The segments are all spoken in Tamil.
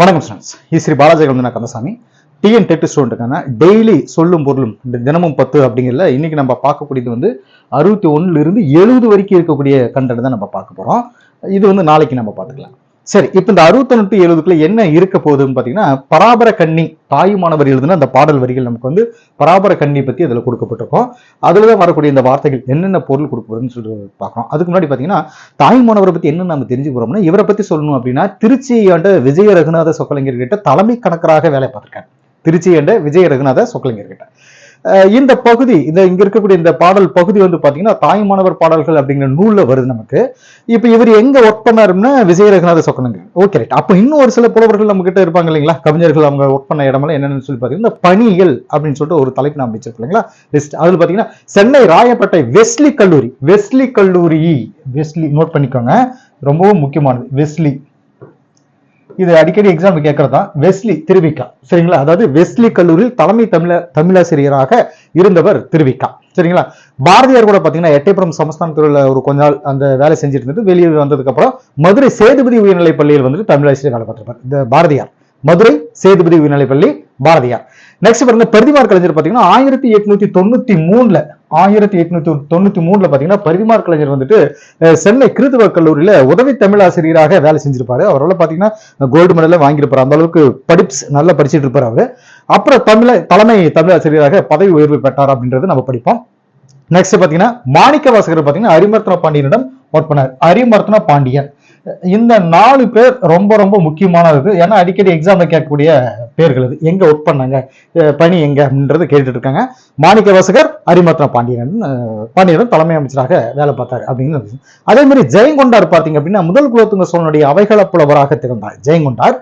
வணக்கம் ஸ்டூடெண்ட்ஸ் ஸ்ரீ பாலாஜி கலந்தன கந்தசாமி. டிஎன் டெட் ஸ்டூடெண்ட்டுக்கான டெய்லி சொல்லும் பொருளும் இந்த தினமும் பத்து அப்படிங்கிறதுல இன்னைக்கு நம்ம பார்க்கக்கூடியது வந்து அறுபத்தி ஒன்றுலேருந்து இருந்து எழுபது வரைக்கும் இருக்கக்கூடிய கண்டென்ட் தான் நம்ம பார்க்க போறோம். இது வந்து நாளைக்கு நம்ம பார்த்துக்கலாம். சரி இப்போ இந்த அறுபத்தொன்னு டு எழுபதுக்குள்ள என்ன இருக்க போகுதுன்னு பார்த்தீங்கன்னா பராபர கண்ணி தாயுமானவர் எழுதுன அந்த பாடல் வரிகள் நமக்கு வந்து பராபர கண்ணி பத்தி அதில் கொடுக்கப்பட்டிருக்கோம். அதில் தான் வரக்கூடிய இந்த வார்த்தைகள் என்னென்ன பொருள் கொடுக்கப்படுதுன்னு சொல்லிட்டு பார்க்குறோம். அதுக்கு முன்னாடி பார்த்தீங்கன்னா தாயுமானவரை பத்தி என்ன நம்ம தெரிஞ்சு போறோம்னா இவரை பத்தி சொல்லணும் அப்படின்னா திருச்சியை ஆண்ட விஜய ரகுநாத சொக்கலிங்கர் கிட்ட தலைமை கணக்கராக வேலை பார்த்திருக்காரு. திருச்சியாண்ட விஜய ரகுநாத சொக்கலிங்கர் கிட்ட இந்த பகுதி இந்த இங்க இருக்கக்கூடிய இந்த பாடல் பகுதி வந்து பாத்தீங்கன்னா தாய்மானவர் பாடல்கள் அப்படிங்கிற நூல்ல வருது நமக்கு. இப்ப இவர் எங்க ஒர்க் பண்ணாருன்னா விஜய ரகுநாத சொக்கலிங்கர் ஓகே ரைட் அப்ப இன்னும் ஒரு சில புலவர்கள் நம்ம கிட்ட இருப்பாங்க இல்லைங்களா? கவிஞர்கள் அவங்க ஒர்க் பண்ண இடமெல்லாம் என்னன்னு சொல்லி பாத்தீங்கன்னா பணிகள் அப்படின்னு சொல்லிட்டு ஒரு தலைப்பு நான் வச்சிருக்கோம் இல்லைங்களா? லிஸ்ட் அதுல பாத்தீங்கன்னா சென்னை ராயப்பேட்டை வெஸ்லி கல்லூரி. வெஸ்லி கல்லூரி. வெஸ்லி நோட் பண்ணிக்கோங்க. ரொம்பவும் முக்கியமானது. வெஸ்லி. இது அடிக்கடி எக்ஸாம் கேட்கறது தான் வெஸ்லி திருவிக்கா. சரிங்களா? அதாவது வெஸ்லி கல்லூரியில் தலைமை தமிழ தமிழாசிரியராக இருந்தவர் திருவிக்கா. சரிங்களா? பாரதியார் கூட பார்த்தீங்கன்னா எட்டயபுரம் சமஸ்தானத்துல ஒரு கொஞ்ச நாள் அந்த வேலை செஞ்சுட்டு இருந்தது. வெளியே வந்ததுக்கப்புறம் மதுரை சேதுபதி உயர்நிலைப் பள்ளியில் வந்துட்டு தமிழாசிரியர் வேலை இந்த பாரதியார். மதுரை சேதுபதி உயர்நிலைப் பள்ளி பாரதியார். நெக்ஸ்ட் பாருங்க பெருதிமார் கலைஞர் பாத்தீங்கன்னா ஆயிரத்தி எட்நூத்தி தொண்ணூத்தி மூணுல ஆயிரத்தி எட்நூத்தி தொண்ணூத்தி மூணுல பாத்தீங்கன்னா பரிமார் கலைஞர் வந்துட்டு சென்னை கிருத்துவ கல்லூரியில உதவி தமிழாசிரியராக வேலை செஞ்சிருப்பாரு. அவரால் பாத்தீங்கன்னா கோல்டு மெடல வாங்கியிருப்பாரு அந்த அளவுக்கு படிப்ஸ் நல்லா படிச்சிட்டு இருப்பார் அவரு. அப்புறம் தமிழ தலைமை தமிழாசிரியராக பதவி உயர்வு பெற்றார் அப்படின்றது நம்ம படிப்போம். நெக்ஸ்ட் பாத்தீங்கன்னா மாணிக்க வாசகர் பாத்தீங்கன்னா அரிமர்த்தன பாண்டியனிடம் ஒர்க் பண்ணார். அரிமர்த்தன பாண்டியன். இந்த நாலு பேர் ரொம்ப ரொம்ப முக்கியமானது. ஏன்னா அடிக்கடி எக்ஸாம்ல கேட்கக்கூடிய பேர்கள் இது எங்க ஒர்க் பண்ணாங்க? பணி எங்க? அப்படின்றது கேட்டுட்டு இருக்காங்க. மாணிக்க வாசகர் அரிமர்த்தன பாண்டியன் பாண்டியன் தலைமை அமைச்சராக வேலை பார்த்தாரு அப்படின்னு அதே மாதிரி ஜெயங்கொண்டார் பார்த்தீங்க அப்படின்னா முதல் குலத்துங்க சோழனுடைய அவைகள புலவராக திறந்தார் ஜெயங்கொண்டார்.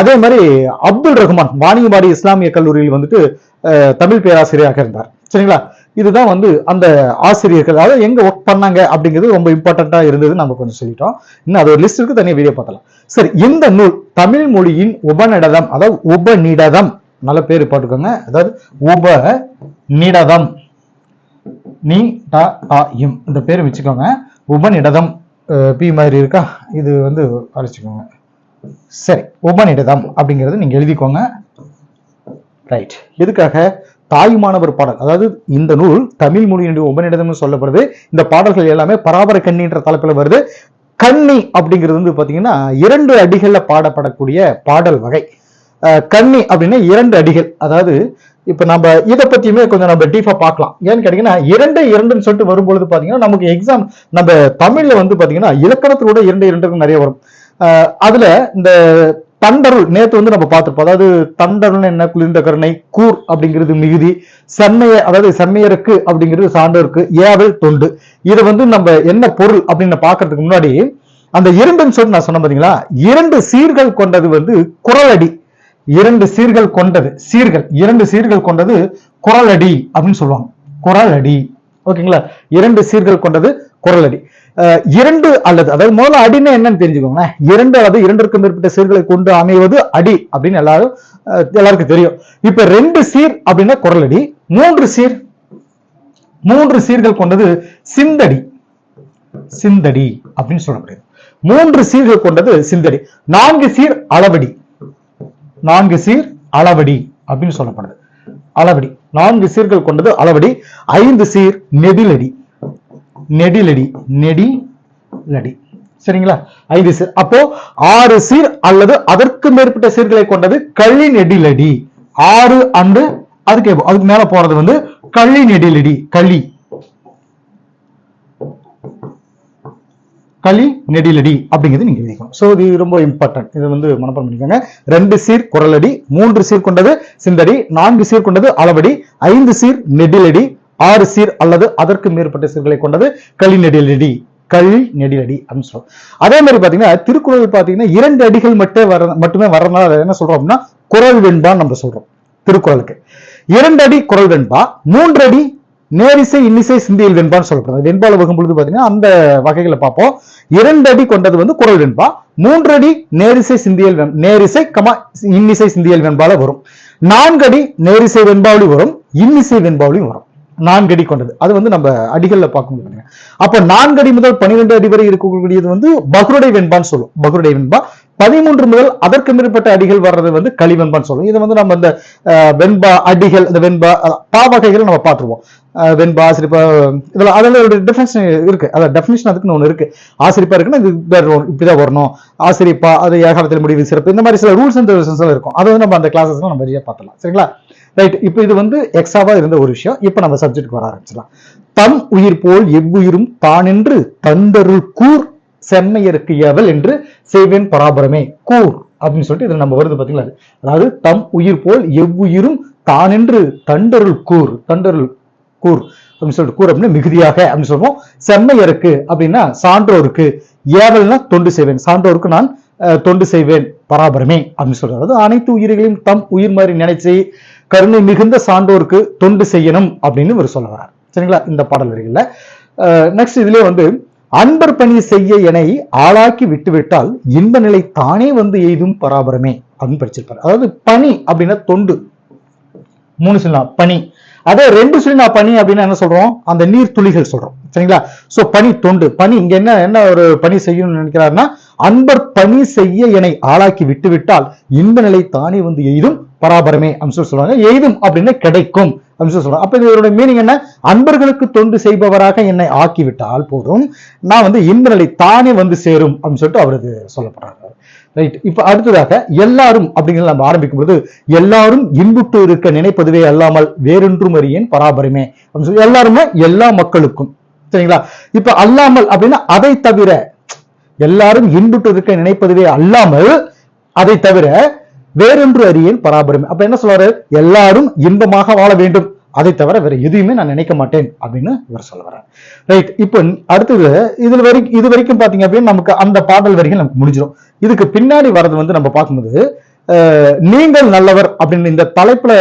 அதே மாதிரி அப்துல் ரஹ்மான் வாணியம்பாடி இஸ்லாமிய கல்லூரியில் வந்துட்டு தமிழ் பேராசிரியராக இருந்தார். சரிங்களா? இதுதான் வந்து அந்த ஆசிரியர்கள். அதாவது எங்க ஒர்க் பண்ணாங்க அப்படிங்கிறது ரொம்ப இம்பார்ட்டண்டா இருந்தது நம்ம கொஞ்சம் சொல்லிட்டோம். இன்னும் அது ஒரு லிஸ்ட் இருக்கு தனியாக வீடியோ பார்த்தலாம் சரி இந்த நூல் தமிழ் மொழியின் உபநிடதம் அதாவது உபநிடதம். நல்ல பேர் போட்டுக்கோங்க. அதாவது உப நிடதம் நீ டா டா இம். இந்த பேர் வச்சுக்கோங்க. உபநிடதம் பி மாதிரி இருக்கா? இது வந்து அழைச்சிக்கோங்க. சரி உபநிடதம் அப்படிங்கிறது நீங்க எழுதிக்கோங்க. ரைட் எதுக்காக? தாயுமானவர் பாடல் அதாவது இந்த நூல் தமிழ் மொழியினுடைய உபநிடதம்னு சொல்லப்படுது. இந்த பாடல்கள் எல்லாமே பராபர கண்ணின்ற தலைப்பில் வருது. கண்ணி அப்படிங்கிறது வந்து பார்த்தீங்கன்னா இரண்டு அடிகளில் பாடப்படக்கூடிய பாடல் வகை. கண்ணி அப்படின்னா இரண்டு அடிகள். அதாவது இப்ப நம்ம இதை பத்தியுமே கொஞ்சம் நம்ம டீஃபாக பார்க்கலாம். ஏன்னு கேட்டீங்கன்னா இரண்டு இரண்டுன்னு சொல்லிட்டு வரும்பொழுது பாத்தீங்கன்னா நமக்கு எக்ஸாம் நம்ம தமிழ்ல வந்து பாத்தீங்கன்னா இலக்கணத்தோட இரண்டு இரண்டுக்கு நிறைய வரும். அதில் அதுல இந்த தண்டருள். நேத்து வந்து நம்ம பார்த்துருப்போம். அதாவது தண்டருள் என்ன? குளிர்ந்த கருணை கூர் அப்படிங்கிறது மிகுதி. சென்னைய அதாவது செம்மையருக்கு அப்படிங்கிறது சான்றோருக்கு ஏவல் தொண்டு. இதை வந்து நம்ம என்ன பொருள் அப்படின்னு பார்க்கறதுக்கு முன்னாடி அந்த இரண்டுன்னு சொல்லி நான் சொன்னேன் பாத்தீங்களா? இரண்டு சீர்கள் கொண்டது வந்து குரலடி. இரண்டு சீர்கள் கொண்டது சீர்கள். இரண்டு சீர்கள் கொண்டது குரலடி அப்படின்னு சொல்லுவாங்க. குரலடி. ஓகேங்களா? இரண்டு சீர்கள் கொண்டது குரலடி இரண்டு அல்லது அதாவது முதல்ல அடினா என்னன்னு தெரிஞ்சுக்கோங்களேன். இரண்டு அல்லது இரண்டிற்கும் மேற்பட்ட சீர்களை கொண்டு அமைவது அடி அப்படின்னு எல்லாரும் எல்லாருக்கும் தெரியும். இப்ப ரெண்டு சீர் அப்படின்னா குரலடி மூன்று சீர் மூன்று சீர்கள் கொண்டது சிந்தடி. சிந்தடி அப்படின்னு சொல்லப்படுது. மூன்று சீர்கள் கொண்டது சிந்தடி. நான்கு சீர் அளவடி. நான்கு சீர் அளவடி அப்படின்னு சொல்லப்படுது. அளவடி. நான்கு சீர்கள் கொண்டது அளவடி. ஐந்து சீர் நெடிலடி. நெடிலடி நெடிலடி. சரிங்களா? ஐந்து சீர். அப்போ ஆறு சீர் அல்லது அதற்கு மேற்பட்ட சீர்களை கொண்டது கள்ளி நெடிலடி. ஆறு அண்டு அதுக்கு அதுக்கு மேல போறது வந்து கள்ளி நெடிலடி. களி களி நெடிலடி அப்படிங்கிறது நீங்க எழுதிக்கணும். சோ இது ரொம்ப இம்பார்ட்டன்ட் இது வந்து மனப்பாடம் பண்ணிக்கோங்க. ரெண்டு சீர் குரலடி மூன்று சீர் கொண்டது சிந்தடி நான்கு சீர் கொண்டது அளவடி ஐந்து சீர் நெடிலடி ஆறு சீர் அல்லது அதற்கு மேற்பட்ட சீர்களை கொண்டது களி நெடிலடி. களி நெடிலடி அப்படின்னு சொல்றோம். அதே மாதிரி பாத்தீங்கன்னா திருக்குறள் பாத்தீங்கன்னா இரண்டு அடிகள் மட்டும் வர மட்டுமே வர்றதுனால என்ன சொல்றோம் அப்படின்னா குரல் வெண்பான்னு நம்ம சொல்றோம் திருக்குறளுக்கு. இரண்டு அடி குரல் வெண்பா மூன்று அடி நேரிசை இன்னிசை சிந்தியல் வெண்பான்னு சொல்லப்படுது. வெண்பால வகும்பொழுது பாத்தீங்கன்னா அந்த வகைகளை பார்ப்போம். இரண்டு அடி கொண்டது வந்து குரல் வெண்பா. மூன்று அடி நேரிசை சிந்தியல் வெண்- நேரிசை கமா இன்னிசை சிந்தியல் வெண்பால வரும். நான்கு அடி நேரிசை வெண்பாவளி வரும். இன்னிசை வெண்பாவளியும் வரும். நான்கு அடி கொண்டது. அது வந்து நம்ம அடிகள்ல பார்க்க முடியும் அப்ப நான்கு அடி முதல் பன்னிரெண்டு அடி வரை இருக்கக்கூடியது வந்து பகுருடை வெண்பான்னு சொல்லும். பகுருடை வெண்பா. பதிமூன்று முதல் அதற்கு மேற்பட்ட அடிகள் வர்றது வந்து களிவெண்பான்னு சொல்லுவோம். இது வந்து நம்ம இந்த வெண்பா அடிகள் இந்த வெண்பா பா வகைகள் நம்ம பார்த்துருவோம். வெண்பா ஆசிரிப்பா இதெல்லாம் அதெல்லாம் ஒரு டெஃபினேஷன் இருக்கு. அதான் டெஃபினேஷன் அதுக்குன்னு ஒன்று இருக்கு. ஆசிரிப்பா இருக்குன்னா இது வேற ஒரு- இப்படிதான் வரணும். ஆசிரிப்பா அது ஏகாலத்தில் முடிவு சிறப்பு இந்த மாதிரி சில ரூல்ஸ் அண்ட் ரெகுலேஷன்ஸ் இருக்கும். அதை வந்து நம்ம அந்த கிளாஸஸ்லாம் நம்ம நிறைய பார்த்துலாம் சரிங்களா? ரைட் இப்போ இது வந்து எக்ஸ்ட்ராவாக இருந்த ஒரு விஷயம். இப்போ நம்ம சப்ஜெக்ட் வர ஆரம்பிச்சலாம் தம் உயிர் போல் எவ்வுயிரும் தானென்று தந்தருள் கூர் செம்மையருக்கு ஏவல் என்று செய்வேன் பராபரமே. கூர் அப்படின்னு சொல்லிட்டு இதுல நம்ம வருது பாத்தீங்களா அதாவது தம் உயிர் போல் எவ்வுயிரும் தானென்று தண்டருள் கூர் தண்டருள் கூர் அப்படின்னு சொல்லிட்டு கூர் அப்படின்னு மிகுதியாக அப்படின்னு சொல்லுவோம். செம்மையருக்கு அப்படின்னா சான்றோருக்கு ஏவல்னா தொண்டு செய்வேன் சான்றோருக்கு நான் தொண்டு செய்வேன் பராபரமே அப்படின்னு சொல்றாரு. அதாவது அனைத்து உயிர்களையும் தம் உயிர் மாதிரி நினைச்சு கருணை மிகுந்த சான்றோருக்கு தொண்டு செய்யணும் அப்படின்னு இவர் சொல்ல வர்றார். சரிங்களா? இந்த பாடல் வரிகள்ல. நெக்ஸ்ட் இதுலயே வந்து அன்பர் பணி செய்ய என்னை ஆளாக்கி விட்டுவிட்டால் இன்ப நிலை தானே வந்து எய்தும் பராபரமே அப்படின்னு படிச்சிருப்பாரு. அதாவது பணி அப்படின்னா தொண்டு. மூணு சொல்லலாம் பனி அதே ரெண்டு சொல்லி நான் பனி அப்படின்னா என்ன சொல்றோம்? அந்த நீர் துளிகள் சொல்றோம். சரிங்களா? சோ பனி தொண்டு. பனி இங்க என்ன என்ன ஒரு பணி செய்யணும்னு நினைக்கிறாருன்னா அன்பர் பணி செய்ய என்னை ஆளாக்கி விட்டு விட்டால் இன்ப நிலை தானே வந்து எய்தும் பராபரமே அப்படின்னு சொல்லி சொல்றாங்க எய்தும் அப்படின்னு கிடைக்கும் அப்படின்னு சொல்லி சொல்றாங்க அப்ப இதோட மீனிங் என்ன? அன்பர்களுக்கு தொண்டு செய்பவராக என்னை ஆக்கிவிட்டால் போதும். நான் வந்து இந்த நிலை தானே வந்து சேரும் அப்படின்னு சொல்லிட்டு அவருக்கு சொல்லப்படுறாரு. ரைட் இப்ப அடுத்ததாக எல்லாரும் அப்படிங்கிறது நம்ம ஆரம்பிக்கும் பொழுது எல்லாரும் இன்புட்டு இருக்க நினைப்பதுவே அல்லாமல் வேறொன்றும் அறியேன் பராபரமே அப்படின்னு சொல்லி எல்லாருமே எல்லா மக்களுக்கும். சரிங்களா? இப்ப அல்லாமல் அப்படின்னா அதை தவிர எல்லாரும் இன்புட்டு இருக்க நினைப்பதுவே அல்லாமல் அதை தவிர வேறொன்று அறியேன் பராபரமே. அப்ப என்ன சொல்றாரு எல்லாரும் இன்பமாக வாழ வேண்டும். அதை தவிர வேற எதையுமே நான் நினைக்க மாட்டேன் அப்படின்னு இவர் சொல்ல வர்றார். ரைட் இப்போ அடுத்தது இதுல வரைக்கும் இது வரைக்கும் பாத்தீங்க அப்படின்னு நமக்கு அந்த பாடல் வரைக்கும் நமக்கு முடிஞ்சிடும் இதுக்கு பின்னாடி வர்றது வந்து நம்ம பார்க்கும்போது நீங்கள் நல்லவர் அப்படின்னு இந்த தலைப்புல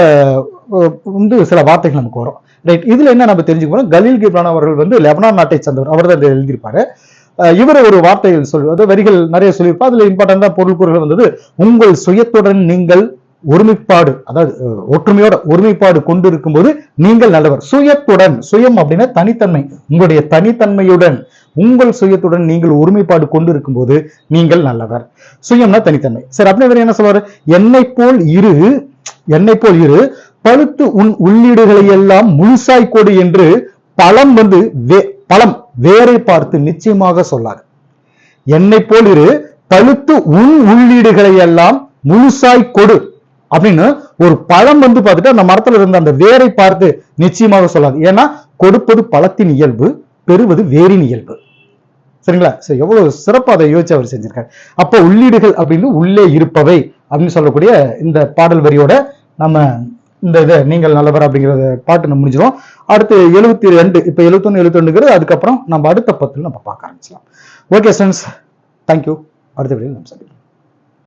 வந்து சில வார்த்தைகள் நமக்கு வரும். ரைட் இதுல என்ன நம்ம தெரிஞ்சுக்கணும் கலீல் கிப்ரான் அவர்கள் வந்து லெபனான் நாட்டை சேர்ந்தவர். அவர் தான் எழுதியிருப்பாரு. இவர் ஒரு வார்த்தைகள் சொல்வது வரிகள் நிறைய சொல்லியிருப்பா அதுல இம்பார்ட்டண்டா பொருள் கூறுகள் வந்தது உங்கள் சுயத்துடன் நீங்கள் ஒருமைப்பாடு அதாவது ஒற்றுமையோட ஒருமைப்பாடு கொண்டு இருக்கும்போது நீங்கள் நல்லவர். சுயத்துடன் சுயம் அப்படின்னா தனித்தன்மை. உங்களுடைய தனித்தன்மையுடன் உங்கள் சுயத்துடன் நீங்கள் ஒருமைப்பாடு கொண்டு இருக்கும்போது நீங்கள் நல்லவர். சுயம்னா தனித்தன்மை. சரி அப்படின்னு இவர் என்ன சொல்றாரு என்னை போல் இரு என்னை போல் இரு பழுத்து உன் உள்ளீடுகளை எல்லாம் முழுசாய் கொடு என்று பழம் வந்து வே- பழம் வேரை பார்த்து நிச்சயமாக சொல்லார். என்னை போல் இரு பழுத்து உன் உள்ளீடுகளை எல்லாம் முழுசாய் கொடு அப்படின்னு ஒரு பழம் வந்து பார்த்துட்டு அந்த மரத்துல இருந்த அந்த வேரை பார்த்து நிச்சயமாக சொல்லாது. ஏன்னா கொடுப்பது பழத்தின் இயல்பு பெறுவது வேரின் இயல்பு. சரிங்களா? சரி எவ்வளவு சிறப்பாக அதை யோசிச்சு அவர் செஞ்சிருக்காரு. அப்போ உள்ளீடுகள் அப்படின்னு உள்ளே இருப்பவை அப்படின்னு சொல்லக்கூடிய இந்த பாடல் வரியோட நம்ம இந்த இதை நீங்கள் நல்லவர் அப்படிங்கிறத பாட்டு நம்ம முடிஞ்சிடும் அடுத்து எழுபத்தி ரெண்டு இப்போ எழுபத்தொன்னு எழுபத்தி அதுக்கப்புறம் நம்ம அடுத்த பத்தில் நம்ம பார்க்க ஆரம்பிச்சலாம் ஓகே ஸ்டூடெண்ட்ஸ் தேங்க்யூ அடுத்த வீடியோ நம்ம சந்திக்கலாம்